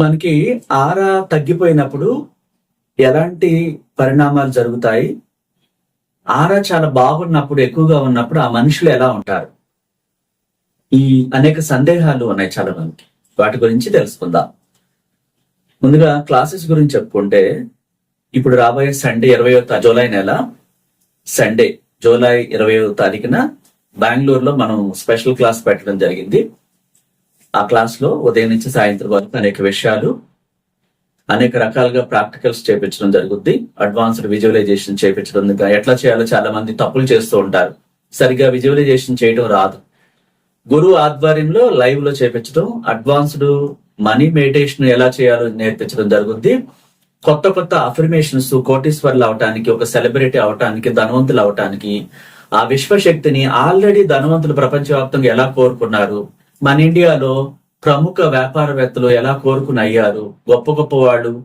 మనకి ఆరా తగ్గిపోయినప్పుడు ఎలాంటి పరిణామాలు జరుగుతాయి? ఆరా చాలా బాగున్నప్పుడు ఎక్కువగా ఉన్నప్పుడు ఆ మనుషులు ఎలా ఉంటారు? ఈ అనేక సందేహాలు ఉన్నాయి చాలా మందికి. వాటి గురించి తెలుసుకుందాం. ముందుగా క్లాసెస్ గురించి చెప్పుకుంటే ఇప్పుడు రాబోయే సండే ఇరవయో జూలై నెల సండే జూలై ఇరవయో తారీఖున బెంగళూరులో మనం స్పెషల్ క్లాస్ పెట్టడం జరిగింది. ఆ క్లాస్లో ఉదయం నుంచి సాయంత్రం వరకు అనేక విషయాలు అనేక రకాలుగా ప్రాక్టికల్స్ చేపించడం జరుగుద్ది. అడ్వాన్స్డ్ విజువలైజేషన్ చేపించడం ఎట్లా చేయాలో చాలా మంది తప్పులు చేస్తూ ఉంటారు. సరిగా విజువలైజేషన్ చేయడం రాదు. గురువు ఆధ్వర్యంలో లైవ్లో చేపించడం అడ్వాన్స్డ్ మనీ మెడిటేషన్ ఎలా చేయాలో నేర్పించడం జరుగుద్ది. కొత్త కొత్త అఫర్మేషన్స్ కోటీశ్వర్లు అవటానికి ఒక సెలబ్రిటీ అవటానికి ధనవంతులు అవటానికి ఆ విశ్వశక్తిని ఆల్రెడీ ధనవంతులు ప్రపంచవ్యాప్తంగా ఎలా కోరుకున్నారు మన ఇండియాలో ప్రముఖ వ్యాపారవేత్తలు ఎలా కోరుకుని అయ్యారు? గొప్ప గొప్ప వాళ్ళు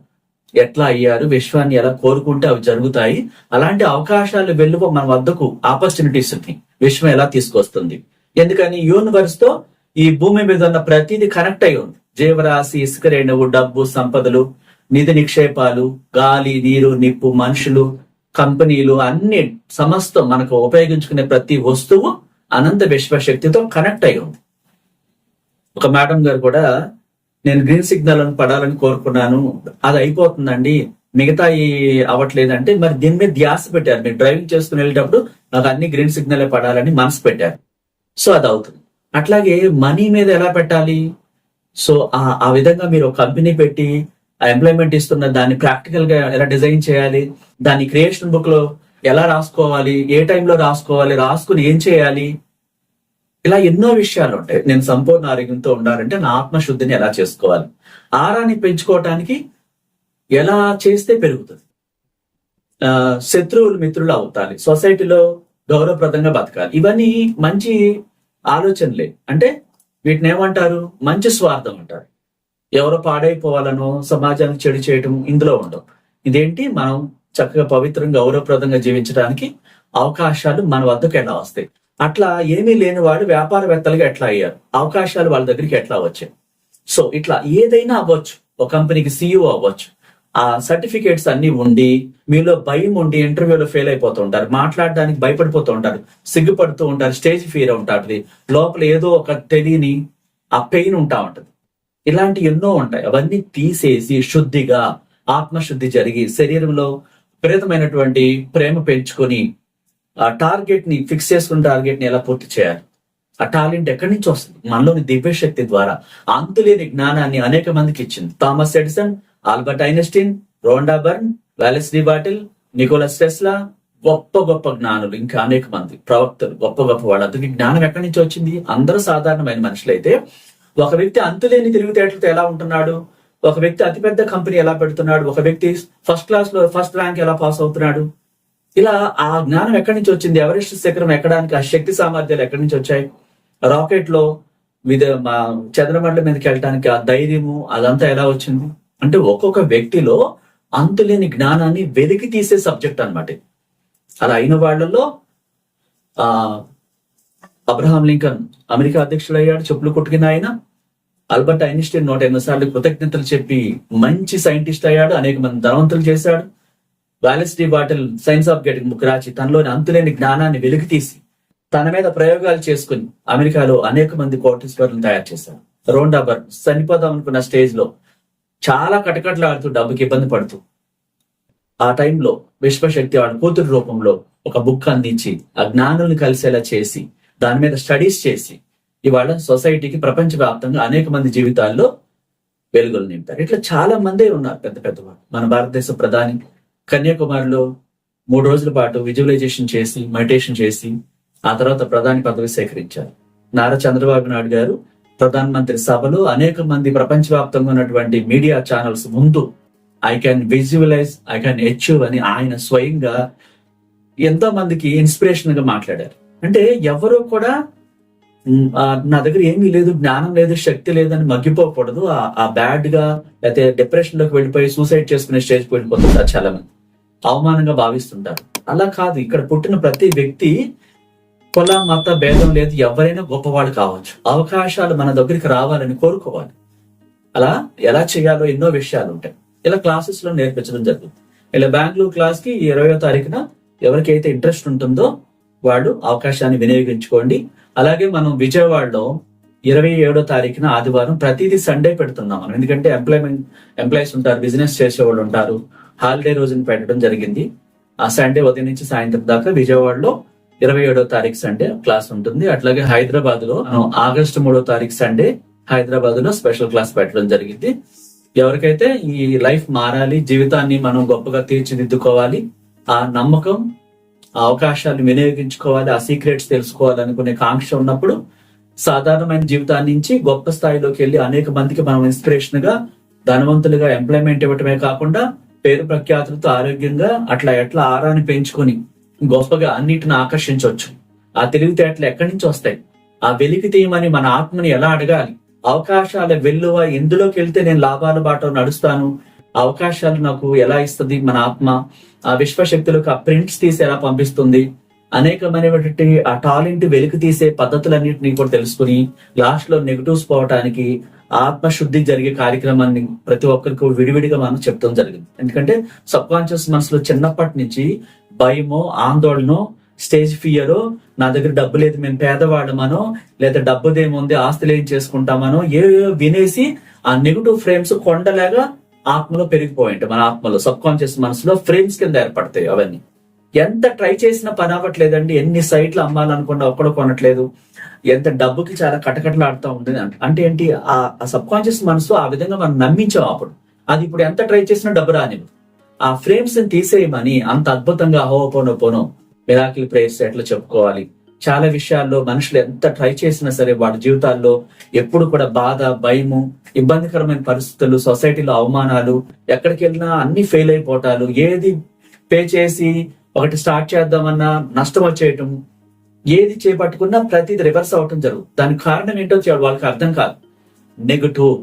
ఎట్లా అయ్యారు? విశ్వాన్ని ఎలా కోరుకుంటే అవి జరుగుతాయి? అలాంటి అవకాశాలు వెలువ మన వద్దకు ఆపర్చునిటీస్ విశ్వం ఎలా తీసుకొస్తుంది? ఎందుకని యూనివర్స్తో ఈ భూమి మీద ఉన్న ప్రతిదీ కనెక్ట్ అయి ఉంది. జీవరాశి ఇసుక రేణువు డబ్బు సంపదలు నిధి నిక్షేపాలు గాలి నీరు నిప్పు మనుషులు కంపెనీలు అన్ని సమస్తం మనకు ఉపయోగించుకునే ప్రతి వస్తువు అనంత విశ్వశక్తితో కనెక్ట్ అయి ఉంది. ఒక మేడం గారు కూడా నేను గ్రీన్ సిగ్నల్ అని పడాలని కోరుకున్నాను. అది అయిపోతుందండి. మిగతా ఈ అవ్వట్లేదంటే మరి దీని మీద ధ్యాస పెట్టారు. మీరు డ్రైవింగ్ చేసుకుని వెళ్ళేటప్పుడు నాకు అన్ని గ్రీన్ సిగ్నల్ పడాలని మనసు పెట్టారు. సో అది అవుతుంది. అట్లాగే మనీ మీద ఎలా పెట్టాలి? సో ఆ ఆ విధంగా మీరు ఒక కంపెనీ పెట్టి ఆ ఎంప్లాయ్మెంట్ ఇస్తున్న దాన్ని ప్రాక్టికల్గా ఎలా డిజైన్ చేయాలి? దాని క్రియేషన్ బుక్లో ఎలా రాసుకోవాలి? ఏ టైంలో రాసుకోవాలి? రాసుకుని ఏం చేయాలి? ఇలా ఎన్నో విషయాలు ఉంటాయి. నేను సంపూర్ణ ఆరోగ్యంతో ఉండాలంటే నా ఆత్మశుద్ధిని ఎలా చేసుకోవాలి? ఆరాన్ని పెంచుకోవటానికి ఎలా చేస్తే పెరుగుతుంది? ఆ, శత్రువులు మిత్రులు అవుతాలి. సొసైటీలో గౌరవప్రదంగా బతకాలి. ఇవన్నీ మంచి ఆలోచనలే. అంటే వీటిని ఏమంటారు? మంచి స్వార్థం అంటారు. ఎవరో పాడైపోవాలనో సమాజానికి చెడు చేయటం ఇందులో ఉండవు. ఇదేంటి? మనం చక్కగా పవిత్రంగా గౌరవప్రదంగా జీవించడానికి అవకాశాలు మన వద్దకు ఎలా వస్తాయి? అట్లా ఏమీ లేని వాడు వ్యాపారవేత్తలుగా ఎట్లా అయ్యారు? అవకాశాలు వాళ్ళ దగ్గరికి ఎట్లా వచ్చాయి? సో ఇట్లా ఏదైనా అవ్వచ్చు. ఒక కంపెనీకి సీఈఓ అవ్వచ్చు. ఆ సర్టిఫికేట్స్ అన్ని ఉండి మీలో భయం ఉండి ఇంటర్వ్యూలో ఫెయిల్ అయిపోతూ ఉంటారు. మాట్లాడడానికి భయపడిపోతూ ఉంటారు. సిగ్గుపడుతూ ఉంటారు. స్టేజ్ ఫీర్ ఉంటుంది. లోపల ఏదో ఒక తెలియని ఆ పెయిన్ ఉంటా ఉంటది. ఇలాంటి ఎన్నో ఉంటాయి. అవన్నీ తీసేసి శుద్ధిగా ఆత్మశుద్ధి జరిగి శరీరంలో విపరీతమైనటువంటి ప్రేమ పెంచుకొని ఆ టార్గెట్ని ఫిక్స్ చేసుకున్న టార్గెట్ని ఎలా పూర్తి చేయాలి? ఆ టాలెంట్ ఎక్కడి నుంచి వస్తుంది? మనలోని దివ్యశక్తి ద్వారా. అంతులేని జ్ఞానాన్ని అనేక మందికి ఇచ్చింది. Thomas Edison Albert Einstein Rhonda Byrne వ్యాలెస్లీ బాటిల్ నికోలస్ టెస్లా గొప్ప గొప్ప జ్ఞానులు ఇంకా అనేక మంది ప్రవక్తలు గొప్ప గొప్ప వాళ్ళందరికీ జ్ఞానం ఎక్కడి నుంచి వచ్చింది? అందరూ సాధారణమైన మనుషులైతే ఒక వ్యక్తి అంతులేని తెలివితేటలతో ఎలా ఉంటున్నాడు? ఒక వ్యక్తి అతిపెద్ద కంపెనీ ఎలా పెడుతున్నాడు? ఒక వ్యక్తి ఫస్ట్ క్లాస్లో ఫస్ట్ ర్యాంక్ ఎలా పాస్ అవుతున్నాడు? ఇలా ఆ జ్ఞానం ఎక్కడి నుంచి వచ్చింది? ఎవరెస్ట్ శిఖరం ఎక్కడానికి? ఆ శక్తి సామర్థ్యాలు ఎక్కడి నుంచి వచ్చాయి? రాకెట్లో విధ మా చంద్రమండలం మీదకి వెళ్ళడానికి ఆ ధైర్యము అదంతా ఎలా వచ్చింది? అంటే ఒక్కొక్క వ్యక్తిలో అంతులేని జ్ఞానాన్ని వెలికి తీసే సబ్జెక్ట్ అన్నమాట అలా అయిన వాళ్ళలో ఆ అబ్రహాం లింకన్ అమెరికా అధ్యక్షుడు అయ్యాడు చెప్పులు కొట్టుకున్న ఆయన. ఆల్బర్ట్ ఐన్స్టీన్ నూట ఎనిమిది సార్లు కృతజ్ఞతలు చెప్పి మంచి సైంటిస్ట్ అయ్యాడు అనేక మంది ధనవంతులు చేశాడు. వాలెస్ బాటిల్ సైన్స్ ఆఫ్ గెటింగ్ బుక్ రాచి తనలోని అంతులేని జ్ఞానాన్ని వెలికి తీసి తన మీద ప్రయోగాలు చేసుకుని అమెరికాలో అనేక మంది కోటీశ్వరులను తయారు చేశారు. రోండాబర్ చనిపోదాం అనుకున్న స్టేజ్లో చాలా కటకట్లాడుతూ డబ్బుకి ఇబ్బంది పడుతూ ఆ టైంలో విశ్వశక్తి వాళ్ళ కూతురు రూపంలో ఒక బుక్ అందించి ఆ జ్ఞానుల్ని కలిసేలా చేసి దాని మీద స్టడీస్ చేసి ఇవాళ సొసైటీకి ప్రపంచ వ్యాప్తంగా అనేక మంది జీవితాల్లో వెలుగులు నింపారు. ఇట్లా చాలా మందే ఉన్నారు పెద్ద పెద్దవాళ్ళు మన భారతదేశ ప్రధాని కన్యాకుమారిలో మూడు రోజుల పాటు విజువలైజేషన్ చేసి మెడిటేషన్ చేసి ఆ తర్వాత ప్రధాని పదవి సేకరించారు. నారా చంద్రబాబు నాయుడు గారు ప్రధానమంత్రి సభలో అనేక మంది ప్రపంచవ్యాప్తంగా ఉన్నటువంటి మీడియా ఛానల్స్ ముందు I can visualise I can achieve అని ఆయన స్వయంగా ఎంతో మందికి ఇన్స్పిరేషన్గా మాట్లాడారు. అంటే ఎవరు కూడా నా దగ్గర ఏమీ లేదు జ్ఞానం లేదు శక్తి లేదని మగ్గిపోకూడదు. ఆ- బ్యాడ్గా లేకపోతే డిప్రెషన్లోకి వెళ్ళిపోయి సూసైడ్ చేసుకునే స్టేజ్కి వెళ్ళిపోతుంటారు చాలా మంది. అవమానంగా భావిస్తుంటారు. అలా కాదు ఇక్కడ పుట్టిన ప్రతి వ్యక్తి కుల మత భేదం లేదు ఎవరైనా గొప్పవాళ్ళు కావచ్చు. అవకాశాలు మన దగ్గరికి రావాలని కోరుకోవాలి. అలా ఎలా చేయాలో ఎన్నో విషయాలు ఉంటాయి. ఇలా క్లాసెస్లో నేర్పించడం జరుగుతుంది. ఇలా బెంగళూరు క్లాస్కి ఇరవయో తారీఖున ఎవరికైతే ఇంట్రెస్ట్ ఉంటుందో వాళ్ళు అవకాశాన్ని వినియోగించుకోండి. అలాగే మనం విజయవాడలో ఇరవై ఏడో తారీఖున ఆదివారం ప్రతిదీ సండే పెడుతున్నాం మనం. ఎందుకంటే ఎంప్లాయ్మెంట్ ఎంప్లాయీస్ ఉంటారు బిజినెస్ చేసేవాళ్ళు ఉంటారు. హాలిడే రోజున పెట్టడం జరిగింది. ఆ సండే ఉదయం నుంచి సాయంత్రం దాకా విజయవాడలో ఇరవై ఏడో తారీఖు సండే క్లాస్ ఉంటుంది. అట్లాగే హైదరాబాద్లో ఆగస్టు మూడో తారీఖు సండే హైదరాబాద్లో స్పెషల్ క్లాస్ పెట్టడం జరిగింది. ఎవరికైతే ఈ లైఫ్ మారాలి జీవితాన్ని మనం గొప్పగా తీర్చిదిద్దుకోవాలి ఆ నమ్మకం ఆ అవకాశాలు వినియోగించుకోవాలి ఆ సీక్రెట్స్ తెలుసుకోవాలి అనుకునే కాంక్ష ఉన్నప్పుడు సాధారణమైన జీవితాన్ని నుంచి గొప్ప స్థాయిలోకి వెళ్ళి అనేక మందికి మనం ఇన్స్పిరేషన్గా ధనవంతులుగా ఎంప్లాయ్మెంట్ ఇవ్వటమే కాకుండా పేరు ప్రఖ్యాతులతో ఆరోగ్యంగా అట్లా ఎట్లా ఆరాన్ని పెంచుకొని గొప్పగా అన్నిటిని ఆకర్షించవచ్చు. ఆ తెలివితేటలు ఎక్కడి నుంచి వస్తాయి? ఆ వెలికి తీయమని మన ఆత్మని ఎలా అడగాలి? అవకాశాల వెల్లువ ఎందులోకి వెళ్తే నేను లాభాల బాట నడుస్తాను? అవకాశాలు నాకు ఎలా ఇస్తుంది మన ఆత్మ? ఆ విశ్వశక్తులకు ఆ ప్రింట్స్ తీసి ఎలా పంపిస్తుంది? అనేకమైనటువంటి ఆ టాలెంట్ వెలికి తీసే పద్ధతులన్నింటినీ కూడా తెలుసుకుని లాస్ట్లో నెగిటివ్స్ పోవటానికి ఆత్మశుద్ధి జరిగే కార్యక్రమాన్ని ప్రతి ఒక్కరికి విడివిడిగా మనం చెప్తాం జరిగింది. ఎందుకంటే సబ్ కాన్షియస్ మనసులో చిన్నప్పటి నుంచి భయమో ఆందోళనో స్టేజ్ ఫియర్ నా దగ్గర డబ్బు లేదు మేము పేదవాళ్ళమనో లేదా డబ్బుదేముంది ఆస్తులు ఏం చేసుకుంటామనో ఏ వినేసి ఆ నెగిటివ్ ఫ్రేమ్స్ కొండలాగా ఆత్మలో పెరిగిపోయింటాయి మన ఆత్మలో. సబ్ కాన్షియస్ మనసులో ఫ్రేమ్స్ కింద ఏర్పడతాయి అవన్నీ. ఎంత ట్రై చేసినా పని అవ్వట్లేదండి. ఎన్ని సైట్లు అమ్మాలనుకున్నా ఒక్కడ కొనట్లేదు. ఎంత డబ్బుకి చాలా కటకటలాడుతూ ఉంటుంది అంటే. ఏంటి? ఆ సబ్ కాన్షియస్ మనసు ఆ విధంగా మనం నమ్మించాం అప్పుడు. అది ఇప్పుడు ఎంత ట్రై చేసినా డబ్బు రానివ్వదు. ఆ ఫ్రేమ్స్ని తీసేయమని అంత అద్భుతంగా హో పోనో మిరాకిల్ ప్రేయర్స్ ఎట్లా చెప్పుకోవాలి? చాలా విషయాల్లో మనుషులు ఎంత ట్రై చేసినా సరే వాళ్ళ జీవితాల్లో ఎప్పుడు కూడా బాధ భయము ఇబ్బందికరమైన పరిస్థితులు సొసైటీలో అవమానాలు ఎక్కడికి వెళ్ళినా అన్ని ఫెయిల్ అయిపోవటాలు ఏది పే చేసి ఒకటి స్టార్ట్ చేద్దామన్నా నష్టం వచ్చేయటం ఏది చేపట్టుకున్నా ప్రతిది రివర్స్ అవటం జరుగుతుంది దానికి కారణం ఏంటో చే- వాళ్ళకి అర్థం కాదు. నెగటివ్.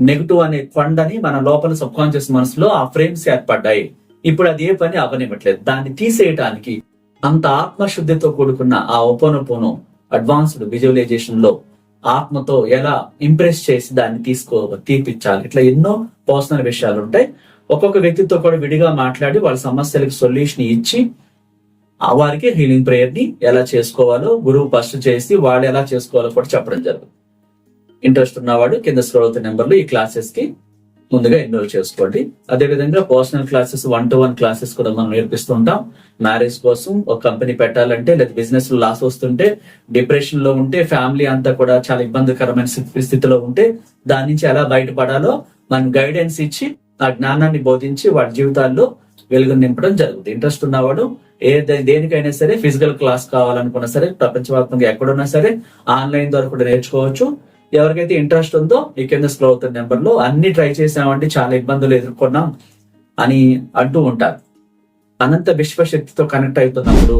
నెగటివ్ అనే కొండని మన లోపల సబ్ కాన్షియస్ మనసులో ఆ ఫ్రేమ్స్ ఏర్పడ్డాయి. ఇప్పుడు అది ఏ పని అవనివ్వట్లేదు దాన్ని తీసేయటానికి అంత ఆత్మశుద్ధితో కూడుకున్న ఆ ఒపోనొపోనో అడ్వాన్స్డ్ విజువలైజేషన్లో ఆత్మతో ఎలా ఇంప్రెస్ చేసి దాన్ని తీసుకో తీర్పించాలి ఇట్లా ఎన్నో పర్సనల్ విషయాలు ఉంటాయి ఒక్కొక్క వ్యక్తితో కూడా విడిగా మాట్లాడి వాళ్ళ సమస్యలకు సొల్యూషన్ ఇచ్చి ఆ వారికి హీలింగ్ ప్రేయర్ని ఎలా చేసుకోవాలో గురువు ఫస్ట్ చేసి వాళ్ళు ఎలా చేసుకోవాలో కూడా చెప్పడం జరుగుతుంది. ఇంట్రెస్ట్ ఉన్నవాడు కింద స్క్రోల్ అవుతున్న నెంబర్లు ఈ క్లాసెస్కి ముందుగా ఎన్రోల్ చేసుకోండి. అదే విధంగా personal classes one to one classes కూడా మనం నేర్పిస్తూ ఉంటాం. మ్యారేజ్ కోసం ఒక కంపెనీ పెట్టాలంటే లేదా బిజినెస్ లాస్ వస్తుంటే డిప్రెషన్లో ఉంటే ఫ్యామిలీ అంతా కూడా చాలా ఇబ్బందికరమైన స్థితిలో ఉంటే దాని నుంచి ఎలా బయటపడాలో మనం గైడెన్స్ ఇచ్చి ఆ జ్ఞానాన్ని బోధించి వాడి జీవితాల్లో వెలుగు నింపడం జరుగుతుంది. ఇంట్రెస్ట్ ఉన్నవాడు ఏ దేనికైనా సరే ఫిజికల్ క్లాస్ కావాలనుకున్నా సరే ప్రపంచవ్యాప్తంగా ఎక్కడున్నా సరే ఆన్లైన్ ద్వారా కూడా నేర్చుకోవచ్చు. ఎవరికైతే ఇంట్రెస్ట్ ఉందో ఈ కింద స్లో అవుతున్న నెంబర్లో అన్ని ట్రై చేసామంటే చాలా ఇబ్బందులు ఎదుర్కొన్నాం అని అంటూ ఉంటారు. అనంత విశ్వశక్తితో కనెక్ట్ అవుతున్నప్పుడు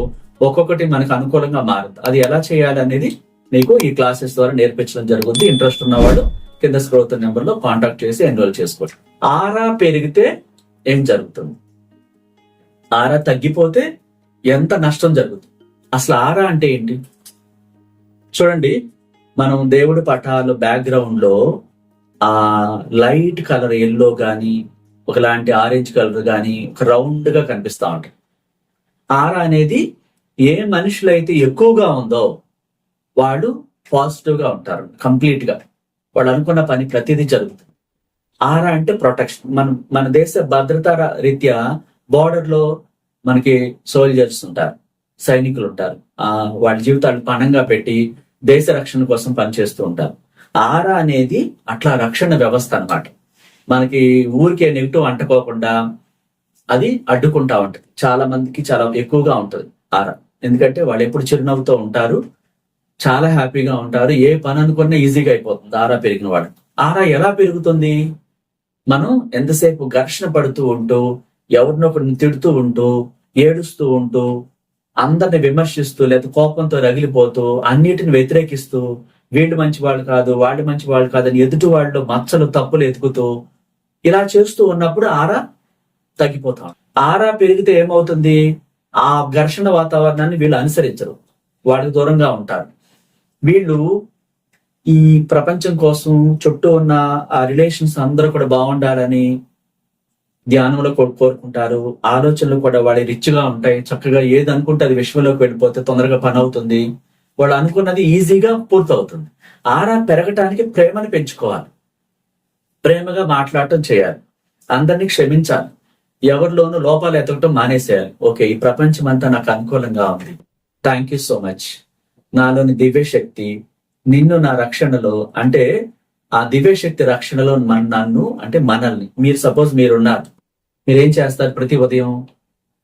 ఒక్కొక్కటి మనకు అనుకూలంగా మారుతుంది. అది ఎలా చేయాలి అనేది మీకు ఈ క్లాసెస్ ద్వారా నేర్పించడం జరుగుతుంది. ఇంట్రెస్ట్ ఉన్నవాడు కింద స్క్రోల్ నెంబర్లో కాంటాక్ట్ చేసి ఎన్రోల్ చేసుకోవచ్చు ఆరా పెరిగితే ఏం జరుగుతుంది? ఆరా తగ్గిపోతే ఎంత నష్టం జరుగుతుంది? అసలు ఆరా అంటే ఏంటి? చూడండి మనం దేవుడి పటాలు బ్యాక్గ్రౌండ్లో ఆ లైట్ కలర్ ఎల్లో కానీ ఒకలాంటి ఆరెంజ్ కలర్ కానీ ఒక రౌండ్గా కనిపిస్తా ఉంటాయి. ఆరా అనేది ఏ మనుషులైతే ఎక్కువగా ఉందో వాళ్ళు పాజిటివ్గా ఉంటారు కంప్లీట్గా. వాళ్ళు అనుకున్న పని ప్రతిదీ జరుగుతుంది. ఆరా అంటే ప్రొటెక్షన్ మన మన దేశ భద్రతా రీత్యా బార్డర్లో మనకి సోల్జర్స్ ఉంటారు సైనికులు ఉంటారు. ఆ వాళ్ళ జీవితాలు పణంగా పెట్టి దేశ రక్షణ కోసం పనిచేస్తూ ఉంటారు. ఆరా అనేది అట్లా రక్షణ వ్యవస్థ అనమాట మనకి ఊరికే నెగిటివ్ అంటుకోకుండా అది అడ్డుకుంటా ఉంటుంది. చాలా మందికి చాలా ఎక్కువగా ఉంటుంది ఆరా. ఎందుకంటే వాళ్ళు ఎప్పుడు చిరునవ్వుతో ఉంటారు చాలా హ్యాపీగా ఉంటారు. ఏ పని అనుకున్నా ఈజీగా అయిపోతుంది. ఆరా పెరిగిన వాడు. ఆరా ఎలా పెరుగుతుంది? మనం ఎంతసేపు ఘర్షణ పడుతూ ఉంటూ ఎవరినొకరిని తిడుతూ ఉంటూ ఏడుస్తూ ఉంటూ అందరిని విమర్శిస్తూ లేదా కోపంతో రగిలిపోతూ అన్నిటిని వ్యతిరేకిస్తూ వీళ్ళు మంచి వాళ్ళు కాదు వాళ్ళు మంచి వాళ్ళు కాదని ఎదుటి వాళ్ళు మచ్చలు తప్పులు ఎతుకుతూ ఇలా చేస్తూ ఉన్నప్పుడు ఆరా తగ్గిపోతాం. ఆరా పెరిగితే ఏమవుతుంది? ఆ ఘర్షణ వాతావరణాన్ని వీళ్ళు అనుసరించరు. వాళ్ళకి దూరంగా ఉంటారు. వీళ్ళు ఈ ప్రపంచం కోసం చుట్టూ ఉన్న ఆ రిలేషన్స్ అందరూ కూడా బాగుండాలని ధ్యానంలో కోరుకుంటారు. ఆలోచనలు కూడా వాళ్ళు రిచ్గా ఉంటాయి. చక్కగా ఏది అనుకుంటే అది విశ్వంలోకి వెళ్ళిపోతే తొందరగా పని అవుతుంది. వాళ్ళు అనుకున్నది ఈజీగా పూర్తవుతుంది. ఆరా పెరగటానికి ప్రేమను పెంచుకోవాలి. ప్రేమగా మాట్లాడటం చేయాలి. అందరినీ క్షమించాలి. ఎవరిలోనూ లోపాలు ఎతకటం మానేసేయాలి. ఓకే ఈ ప్రపంచం అంతా నాకు అనుకూలంగా ఉంది. థ్యాంక్ యూ సో మచ్ నాలోని దివ్య శక్తి నిన్ను నా రక్షణలో అంటే ఆ దివ్య శక్తి రక్షణలో మన నన్ను అంటే మనల్ని. మీరు సపోజ్ మీరున్నారు. మీరేం చేస్తారు ప్రతి ఉదయం?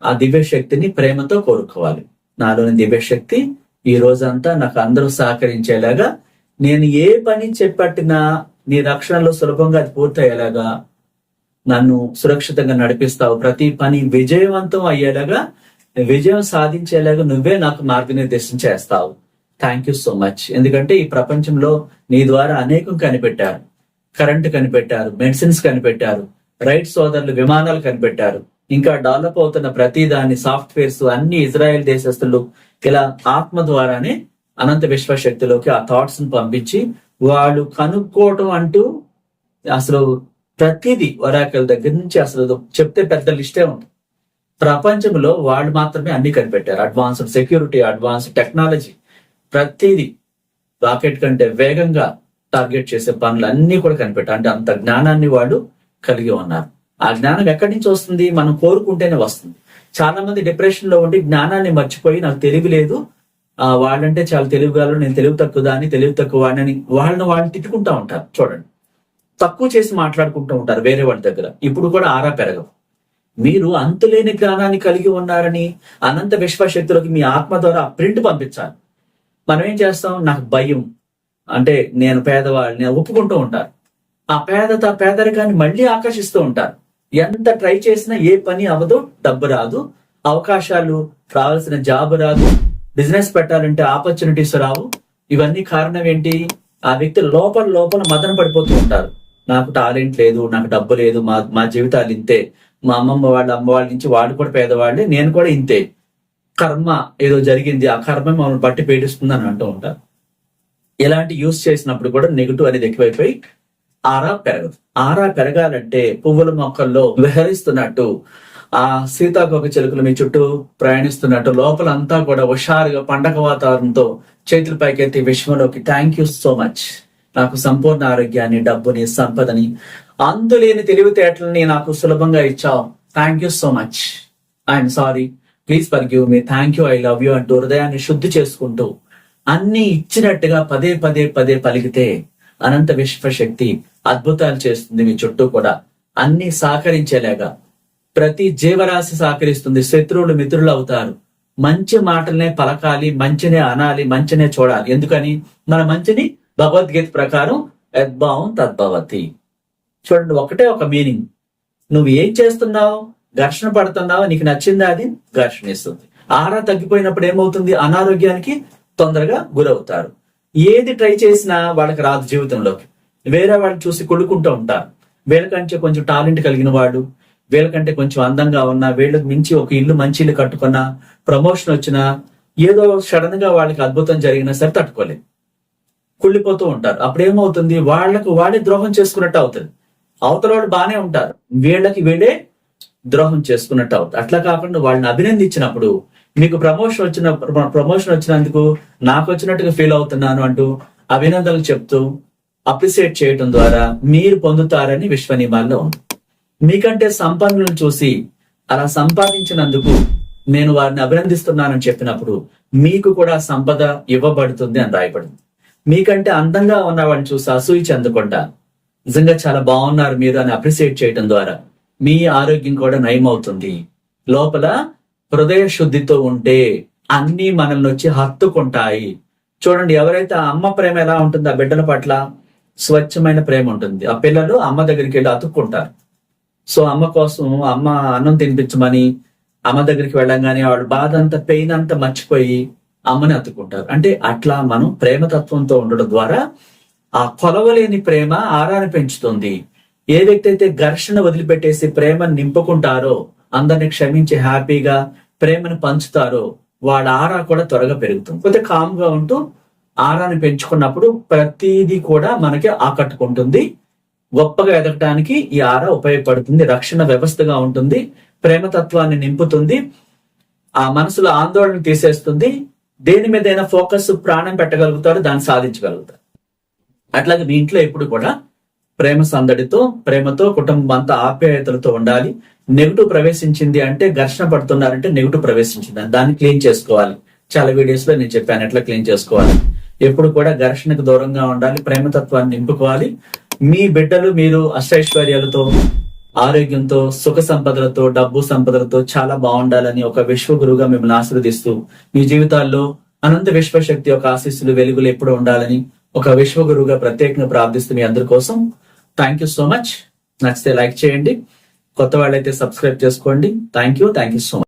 ఆ దివ్య శక్తిని ప్రేమతో కోరుకోవాలి. నాలోని దివ్య శక్తి ఈ రోజంతా నాకు అందరూ సహకరించేలాగా నేను ఏ పని చేపట్టినా నీ రక్షణలో సులభంగా అది పూర్తయ్యేలాగా నన్ను సురక్షితంగా నడిపిస్తావు. ప్రతి పని విజయవంతం అయ్యేలాగా విజయం సాధించేలాగా నువ్వే నాకు మార్గనిర్దేశం చేస్తావు. థ్యాంక్ యూ సో మచ్ ఎందుకంటే ఈ ప్రపంచంలో నీ ద్వారా అనేకం కనిపెట్టారు. కరెంట్ కనిపెట్టారు. మెడిసిన్స్ కనిపెట్టారు. రైట్ సోదరులు విమానాలు కనిపెట్టారు. ఇంకా డెవలప్ అవుతున్న ప్రతి దాని సాఫ్ట్వేర్స్ అన్ని ఇజ్రాయెల్ దేశస్తులు ఇలా ఆత్మ ద్వారానే అనంత విశ్వశక్తిలోకి ఆ థాట్స్ని పంపించి వాళ్ళు కనుక్కోవటం అంటూ అసలు ప్రతిదీ వరాకల దగ్గర నుంచి అసలు చెప్తే పెద్ద లిస్టే ఉంది. ప్రపంచంలో వాళ్ళు మాత్రమే అన్ని కనిపెట్టారు. అడ్వాన్స్డ్ సెక్యూరిటీ అడ్వాన్స్డ్ టెక్నాలజీ ప్రతిదీ రాకెట్ కంటే వేగంగా టార్గెట్ చేసే పనులు కూడా కనిపెట్టారు అంటే అంత జ్ఞానాన్ని వాళ్ళు కలిగి ఉన్నారు. ఆ జ్ఞానం ఎక్కడి నుంచి వస్తుంది? మనం కోరుకుంటేనే వస్తుంది. చాలా మంది డిప్రెషన్లో ఉండి జ్ఞానాన్ని మర్చిపోయి నాకు తెలివి లేదు. ఆ వాళ్ళంటే చాలా తెలివిగాలు నేను తెలివి తక్కువ దాన్ని తెలివి తక్కువ వాడిని వాళ్ళని వాళ్ళని తిట్టుకుంటా ఉంటారు. చూడండి. తక్కువ చేసి మాట్లాడుకుంటూ ఉంటారు వేరే వాళ్ళ దగ్గర. ఇప్పుడు కూడా ఆరా పెరగవు. మీరు అంతులేని జ్ఞానాన్ని కలిగి ఉన్నారని అనంత విశ్వశక్తులకు మీ ఆత్మ ద్వారా ప్రింట్ పంపించాలి. మనం ఏం చేస్తాం? నాకు భయం. అంటే నేను పేదవాడిని ఒప్పుకుంటూ ఉంటారు ఆ పేదత పేదరికాన్ని మళ్ళీ ఆకర్షిస్తూ ఉంటారు. ఎంత ట్రై చేసినా ఏ పని అవ్వదు డబ్బు రాదు. అవకాశాలు రావాల్సిన జాబ్ రాదు. బిజినెస్ పెట్టాలంటే ఆపర్చునిటీస్ రావు. ఇవన్నీ కారణం ఏంటి? ఆ వ్యక్తి లోపల లోపల మదన పడిపోతూ ఉంటారు. నాకు టాలెంట్ లేదు నాకు డబ్బు లేదు మా మా జీవితాలు ఇంతే. మా అమ్మమ్మ వాళ్ళ అమ్మ వాళ్ళ నుంచి వాళ్ళు కూడా పేదవాళ్ళే నేను కూడా ఇంతే. కర్మ ఏదో జరిగింది ఆ కర్మ మమ్మల్ని బట్టి పీడిస్తుంది అని అంటూ ఉంటారు. ఇలాంటి యూస్ చేసినప్పుడు కూడా నెగిటివ్ అనేది ఎక్కువైపోయి ఆరా పెరగదు. ఆరా పెరగాలంటే పువ్వుల మొక్కల్లో విహరిస్తున్నట్టు ఆ సీతాకోక చిలుకలు మీ చుట్టూ ప్రయాణిస్తున్నట్టు లోపలంతా కూడా హుషారుగా పండగ వాతావరణంతో చేతులు పైకెత్తి విశ్వంలోకి థ్యాంక్ యూ సో మచ్ నాకు సంపూర్ణ ఆరోగ్యాన్ని డబ్బుని సంపదని అందులేని తెలివితేటలని నాకు సులభంగా ఇచ్చావు. Thank you so much I'm sorry please forgive me thank you I love you అంటూ హృదయాన్ని శుద్ధి చేసుకుంటూ అన్ని ఇచ్చినట్టుగా పదే పదే పదే పలికితే అనంత విశ్వశక్తి అద్భుతాలు చేస్తుంది మీ చుట్టూ కూడా. అన్ని సహకరించేలాగా. ప్రతి జీవరాశి సహకరిస్తుంది. శత్రువులు మిత్రులు అవుతారు. మంచి మాటలనే పలకాలి మంచినే అనాలి మంచినే చూడాలి. ఎందుకని? మన మంచిని భగవద్గీత ప్రకారం యద్భావం తద్భవతి. చూడండి ఒకటే ఒక మీనింగ్ నువ్వు ఏం చేస్తున్నావు? ఘర్షణ పడుతున్నావా నీకు నచ్చిందా అది? ఘర్షణ ఇస్తుంది. ఆరా తగ్గిపోయినప్పుడు ఏమవుతుంది? అనారోగ్యానికి తొందరగా గురవుతారు. ఏది ట్రై చేసినా వాళ్ళకి రాదు జీవితంలోకి. వేరే వాళ్ళు చూసి కొడుకుంటూ ఉంటారు. వీళ్ళకంటే కొంచెం టాలెంట్ కలిగిన వాడు వీళ్ళకంటే కొంచెం అందంగా ఉన్నా వీళ్ళకి మించి ఒక ఇల్లు మంచి ఇల్లు కట్టుకున్నా ప్రమోషన్ వచ్చినా ఏదో సడన్గా వాళ్ళకి అద్భుతం జరిగినా సరే తట్టుకోలేదు కుళ్ళిపోతూ ఉంటారు. అప్పుడు ఏమవుతుంది? వాళ్ళకు వాళ్ళే ద్రోహం చేసుకున్నట్టు అవుతుంది. అవతల వాళ్ళు బాగానే ఉంటారు. వీళ్ళకి వీళ్ళే ద్రోహం చేసుకున్నట్టు అవుతుంది. అట్లా కాకుండా వాళ్ళని అభినందించినప్పుడు మీకు ప్రమోషన్ వచ్చిన ప్రమోషన్ వచ్చినందుకు నాకు వచ్చినట్టుగా ఫీల్ అవుతున్నాను అంటూ అభినందనలు చెప్తూ అప్రిసియేట్ చేయటం ద్వారా మీరు పొందుతారని విశ్వ నియమాల్లో ఉంది. మీకంటే సంపన్నులను చూసి అలా సంపాదించినందుకు నేను వారిని అభినందిస్తున్నానని చెప్పినప్పుడు మీకు కూడా సంపద ఇవ్వబడుతుంది అని రాయబడింది. మీకంటే అందంగా ఉన్న వాడిని చూసి అసూయి చెందకుండా నిజంగా చాలా బాగున్నారు మీరు అని అప్రిసియేట్ చేయడం ద్వారా మీ ఆరోగ్యం కూడా నయమవుతుంది. లోపల హృదయ శుద్ధితో ఉంటే అన్ని మనల్ని వచ్చి హత్తుకుంటాయి. చూడండి ఎవరైతే ఆ అమ్మ ప్రేమ ఎలా ఉంటుందో ఆ బిడ్డల పట్ల స్వచ్ఛమైన ప్రేమ ఉంటుంది. ఆ పిల్లలు అమ్మ దగ్గరికి వెళ్ళి అతుక్కుంటారు. సో అమ్మ కోసం అమ్మ అన్నం తినిపించమని అమ్మ దగ్గరికి వెళ్ళంగానే వాడు బాధ అంతా పెయిన్ అంతా మర్చిపోయి అమ్మని అతుక్కుంటారు. అంటే అట్లా మనం ప్రేమతత్వంతో ఉండడం ద్వారా ఆ కొలవలేని ప్రేమ ఆరాన్ని పెంచుతుంది. ఏ వ్యక్తి అయితే ఘర్షణ వదిలిపెట్టేసి ప్రేమను నింపుకుంటారో అందరిని క్షమించి హ్యాపీగా ప్రేమను పంచుతారో వాళ్ళ ఆరా కూడా త్వరగా పెరుగుతుంది. కొద్దిగా కామ్గా ఉంటూ ఆరాని పెంచుకున్నప్పుడు ప్రతిదీ కూడా మనకి ఆకట్టుకుంటుంది. గొప్పగా ఎదగటానికి ఈ ఆర ఉపయోగపడుతుంది రక్షణ వ్యవస్థగా ఉంటుంది ప్రేమతత్వాన్ని నింపుతుంది ఆ మనసులో ఆందోళన తీసేస్తుంది దేని మీదైనా ఫోకస్ ప్రాణం పెట్టగలుగుతారు దాన్ని సాధించగలుగుతారు. అట్లాగే మీ ఇంట్లో ఎప్పుడు కూడా ప్రేమ సందడితో ప్రేమతో కుటుంబం అంతా ఆప్యాయతలతో ఉండాలి. నెగిటివ్ ప్రవేశించింది అంటే ఘర్షణ పడుతున్నారంటే నెగిటివ్ ప్రవేశించింది. దాన్ని క్లీన్ చేసుకోవాలి. చాలా వీడియోస్లో నేను చెప్పాను ఎట్లా క్లీన్ చేసుకోవాలి. ఎప్పుడు కూడా ఘర్షణకు దూరంగా ఉండాలి ప్రేమతత్వాన్ని నింపుకోవాలి. మీ బిడ్డలు మీరు అష్టైశ్వర్యాలతో ఆరోగ్యంతో సుఖ సంపదలతో డబ్బు సంపదలతో చాలా బాగుండాలని ఒక విశ్వ గురువుగా మిమ్మల్ని ఆశీర్వదిస్తూ మీ జీవితాల్లో అనంత విశ్వశక్తి యొక్క ఆశీస్సులు వెలుగులు ఎప్పుడు ఉండాలని ఒక విశ్వ గురువుగా ప్రత్యేకంగా ప్రార్థిస్తూ మీ అందరి కోసం థ్యాంక్ యూ సో మచ్ నచ్చితే లైక్ చేయండి. కొత్త వాళ్ళైతే సబ్స్క్రైబ్ చేసుకోండి. Thank you thank you so much